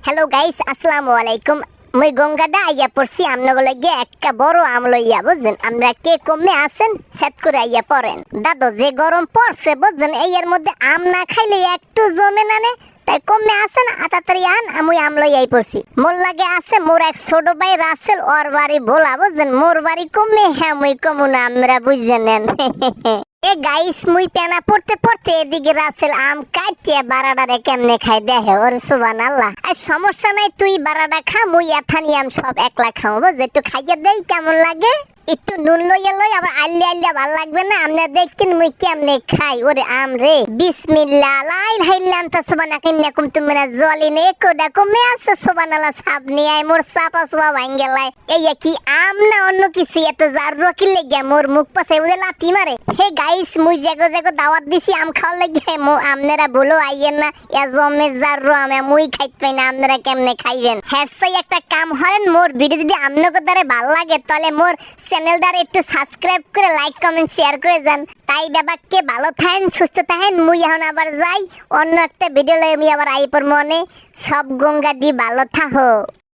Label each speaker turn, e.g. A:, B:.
A: Hello guys আসসালামু আলাইকুম মুই গঙ্গাটা আইয়া পড়ছি আমনগুলো গিয়ে একটা বড় আম লইয়া বুঝছেন আমরা কে কমে আছেন সেট করে আইয়া পড়েন দাদু যে গরম পড়ছে বুঝছেন এই এর মধ্যে আম না খাইলে একটু জমে না নে তাই কমে আছেন আতাতারি আন আমি আম লইয়াই পড়ছি মোর লাগে আছে মোর এক ছোট ভাই রাসেল ওর বাড়ি ভোলা বুঝছেন মোর বাড়ি কমে হ্যাঁ মুই কমু না আমরা বুঝে নেন এ গাইস, মুই পেনা পড়তে পড়তে এদিকে রাসেল আম কাটিয়ে বারাডারে কেমনে খাই দেহে, ওর সুবান আল্লাহ আর সমস্যা নাই, তুই বারাডা খা, মুই এথানি আম সব একলা খাও যেটু খাইয়ে দেই, কেমন লাগে? একটু নুন লইয়া লই, আবার আল্লি আল্লিয়া ভালো লাগবে না? আমনে দেখেন মুই কেমনে খাই। ওরে আম রে বিসমিল্লাহ লাই হাইলাম তা সুবান আকিন্নাকুম তুমিরা জলি নে কোডা কমে আছে সুবান আল্লাহ সাপ নিয়ে আয়, মোর সাপা সুবা ভাঙ্গে লাই। এই কি আম না অন্য কিছু? এত জার রকি লেগে মোর মুখ পাশে ওদের লাতি মারে। হে গাইস, মুই জাগো জাগো দাওয়াত দিছি, আম খাওয়ার লেগে। মো আমনেরা বলো, আইয়েন না, এ জমে জার রো আমি, মুই খাইতে পাই না আপনারা কেমনে খাইবেন? হ্যাঁ একটা কাম হরেন, মোর ভিডিও যদি আপনাকে দ্বারা ভালো লাগে, তাহলে মোর চ্যানেলটার একটু সাবস্ক্রাইব করে লাইক কমেন্ট শেয়ার করে যান তাই বাবাকে ভালো থাকেন, সুস্থ থাকেন। মুই এখন আবার যাই। অন্য একটা ভিডিও লয়ে আমি আবার আইপর মনে। সব গঙ্গা দি ভালো থাকো।